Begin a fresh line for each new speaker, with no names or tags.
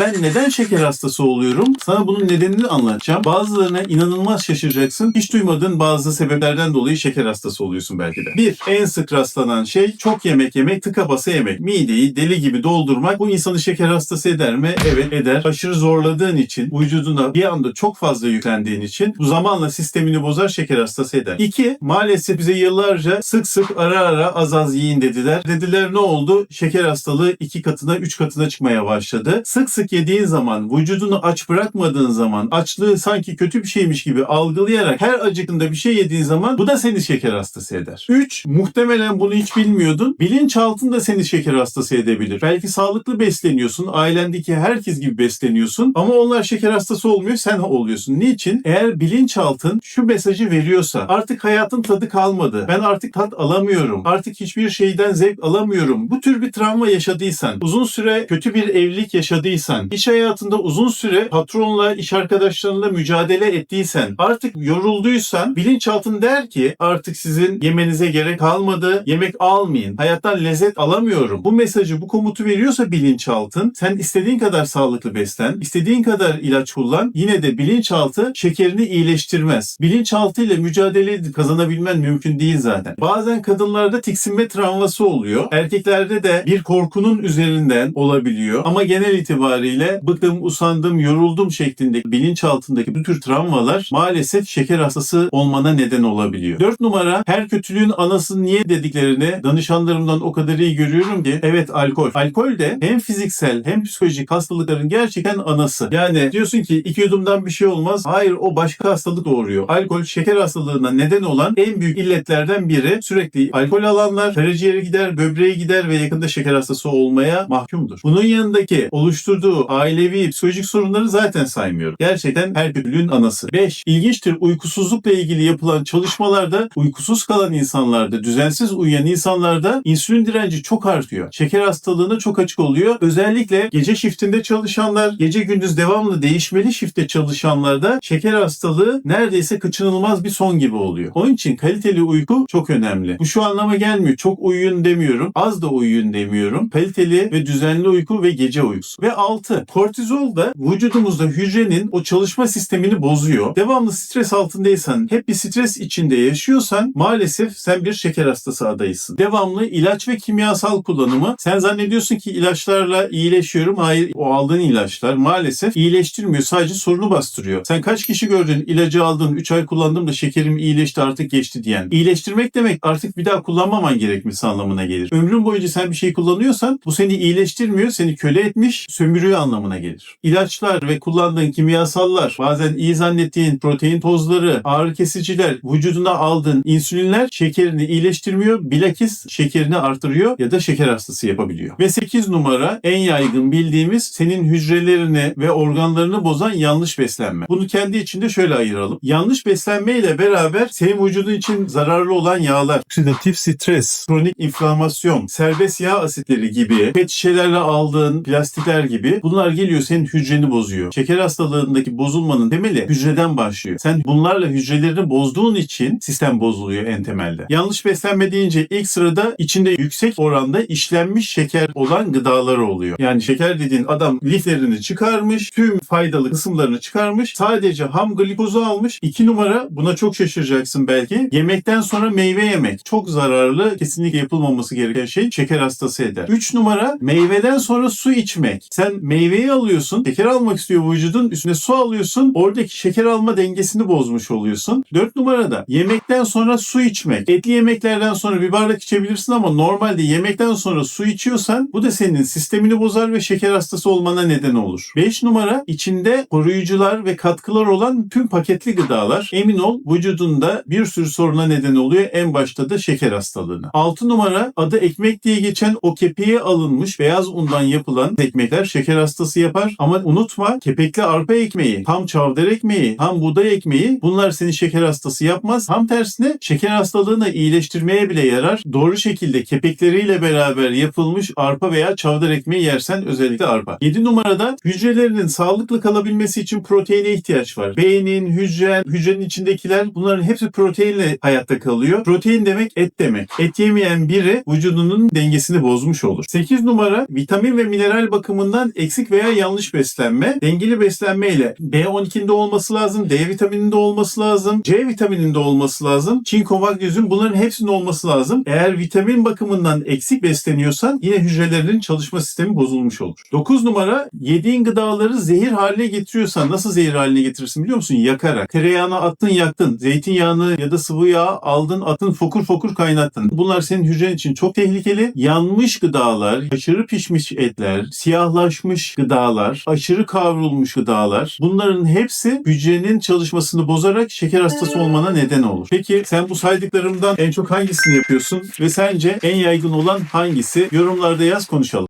ben neden şeker hastası oluyorum? Sana bunun nedenini anlatacağım. Bazılarına inanılmaz şaşıracaksın. Hiç duymadığın bazı sebeplerden dolayı şeker hastası oluyorsun belki de. Bir, en sık rastlanan şey çok yemek yemek, tıka basa yemek. Mideyi deli gibi doldurmak bu insanı şeker hastası eder mi? Evet eder. Aşırı zorladığın için, vücuduna bir anda çok fazla yüklendiğin için bu zamanla sistemini bozar şeker hastası eder. İki, maalesef bize yıllarca sık sık ara ara az az yiyin dediler. Dediler ne oldu? Şeker hastalığı iki katına, üç katına çıkmaya başladı. Sık sık yediğin zaman, vücudunu aç bırakmadığın zaman, açlığı sanki kötü bir şeymiş gibi algılayarak her acıkında bir şey yediğin zaman bu da seni şeker hastası eder. Üç, muhtemelen bunu hiç bilmiyordun. Bilinçaltın da seni şeker hastası edebilir. Belki sağlıklı besleniyorsun, ailendeki herkes gibi besleniyorsun ama onlar şeker hastası olmuyor, sen oluyorsun. Niçin? Eğer bilinçaltın şu mesajı veriyorsa artık hayatın tadı kalmadı. Ben artık tat alamıyorum. Artık hiçbir şeyden zevk alamıyorum. Bu tür bir travma yaşadıysan, uzun süre kötü bir evlilik yaşadıysan, iş hayatında uzun süre patronla, iş arkadaşlarınla mücadele ettiysen, artık yorulduysan bilinçaltın der ki artık sizin yemenize gerek kalmadı. Yemek almayın. Hayattan lezzet alamıyorum. Bu mesajı, bu komutu veriyorsa bilinçaltın sen istediğin kadar sağlıklı beslen, istediğin kadar ilaç kullan. Yine de bilinçaltı şekerini iyileştirmez. Bilinçaltı ile mücadele kazanabilmen mümkün değil zaten. Bazen kadınlarda tiksinme travması oluyor. Erkeklerde de bir korkunun üzerinden olabiliyor. Ama genel itibariyle bıktım, usandım, yoruldum şeklindeki bilinçaltındaki bu tür travmalar maalesef şeker hastası olmana neden olabiliyor. Dört numara her kötülüğün anası niye dediklerini danışanlarımdan o kadar iyi görüyorum ki evet alkol. Alkol de hem fiziksel hem psikolojik hastalıkların gerçekten anası. Yani diyorsun ki iki yudumdan bir şey olmaz. Hayır o başka hastalık doğuruyor. Alkol şeker hastalığına neden olan en büyük illetlerden biri. Sürekli alkol alanlar karaciğere gider, böbreğe gider ve yakında şeker hastası olmaya mahkumdur. Bunun yanındaki oluşturduğu ailevi psikolojik sorunları zaten saymıyorum. Gerçekten her kötülüğün anası. 5. İlginçtir uykusuzlukla ilgili yapılan çalışmalarda uykusuz kalan insanlarda, düzensiz uyuyan insanlarda insülin direnci çok artıyor. Şeker hastalığına çok açık oluyor. Özellikle gece shiftinde çalışanlar, gece gündüz devamlı değişmeli shiftte çalışanlarda şeker hastalığı neredeyse kaçınılmaz bir son gibi oluyor. Onun için kaliteli uyku çok önemli. Bu şu anlama gelmiyor. Çok uyuyun demiyorum. Az da uyuyun demiyorum. Kaliteli ve düzenli uyku ve gece uykusu. Ve 6. Kortizol da vücudumuzda hücrenin o çalışma sistemini bozuyor. Devamlı stres altındaysan, hep bir stres içinde yaşıyorsan maalesef sen bir şeker hastası adayısın. Devamlı ilaç ve kimyasal kullanımı sen zannediyorsun ki ilaçlarla iyileşiyorum. Hayır o aldığın ilaçlar maalesef iyileştirmiyor. Sadece sorunu bastırıyor. Sen kaç kişi gördün ilacı aldın 3 ay kullandım da şekerim iyileşti artık geçti diyen. İyileştirmek demek artık bir daha kullanmaman gerekmesi anlamına gelir. Ömrün boyunca sen bir şey kullanıyorsan bu seni iyileştirmiyor, seni köle etmiş, sömürüyor anlamına gelir. İlaçlar ve kullandığın kimyasallar, bazen iyi zannettiğin protein tozları, ağrı kesiciler, vücuduna aldığın insülinler şekerini iyileştirmiyor, bilakis şekerini artırıyor ya da şeker hastası yapabiliyor. Ve 8 numara en yaygın bildiğimiz senin hücrelerini ve organlarını bozan yanlış beslenme. Bunu kendi içinde şöyle ayıralım. Yanlış beslenme ile beraber senin vücudun için zararlı olan yağlar, oksidatif stres, kronik inflamasyon, serbest yağ asitleri gibi, pet şişelerle aldığın plastikler gibi bunlar geliyor senin hücreni bozuyor. Şeker hastalığındaki bozulmanın temeli hücreden başlıyor. Sen bunlarla hücrelerini bozduğun için sistem bozuluyor en temelde. Yanlış beslenme deyince ilk sırada içinde yüksek oranda işlenmiş şeker olan gıdalar oluyor. Yani şeker dediğin adam liflerini çıkarmış, tüm faydalı kısımlarını çıkarmış, sadece ham glikozu almış. İki numara buna çok şaşıracaksın belki. Yemekten sonra meyve yemek. Çok zararlı, kesinlikle yapılmaması gereken şey şeker hastası eder. Üç numara meyveden sonra su içmek. Sen meyveyi alıyorsun, şeker almak istiyor vücudun, üstüne su alıyorsun, oradaki şeker alma dengesini bozmuş oluyorsun. Dört numarada yemekten sonra su içmek. Etli yemeklerden sonra bir bardak içebilirsin ama normalde yemekten sonra su içiyorsan bu da senin sistemini bozar ve şeker hastası olmana neden olur. 5 numara içinde koruyucular ve katkılar olan tüm paketli gıdalar emin ol vücudunda bir sürü soruna neden oluyor. En başta da şeker hastalığına. 6 numara adı ekmek diye geçen o kepeğe alınmış beyaz undan yapılan ekmekler şeker hastası yapar. Ama unutma kepekli arpa ekmeği, tam çavdar ekmeği, tam buğday ekmeği bunlar seni şeker hastası yapmaz. Tam tersine şeker hastalığını iyileştirmeye bile yarar. Doğru şekilde kepekleriyle beraber yapılmış arpa veya çavdar ekmeği yersen özellikle arpa. 7 numarada hücrelerinin sağlıklı kalabilmesi için proteine ihtiyaç var. Beynin, hücren, hücrenin içindekiler bunların hepsi proteinle hayatta kalıyor. Protein demek et demek. Et yemeyen biri vücudunun dengesini bozmuş olur. 8 numara vitamin ve mineral bakımından eksik veya yanlış beslenme. Dengeli beslenme ile B12'inde olması lazım, D vitamininde olması lazım, C vitamininde olması lazım, çinko, magnezyum bunların hepsinde olması lazım. Eğer vitamin bakımından eksik besleniyorsan yine hücrelerinin çalışma sistemi bozulmuş olur. 9 numara yediğin gıdaları zehir haline getiriyorsan nasıl zehir haline getirirsin biliyor musun? Yakarak. Tereyağını attın yaktın. Zeytinyağını ya da sıvı yağ aldın attın fokur fokur kaynattın. Bunlar senin hücren için çok tehlikeli. Yanmış gıdalar, aşırı pişmiş etler, siyahlaşmış gıdalar, aşırı kavrulmuş gıdalar bunların hepsi hücrenin çalışmasını bozarak şeker hastası olmana neden olur. Peki sen bu saydıklarımdan en çok hangisini yapıyorsun ve sence en yaygın olan hangisi? Yorumlarda yaz konuşalım.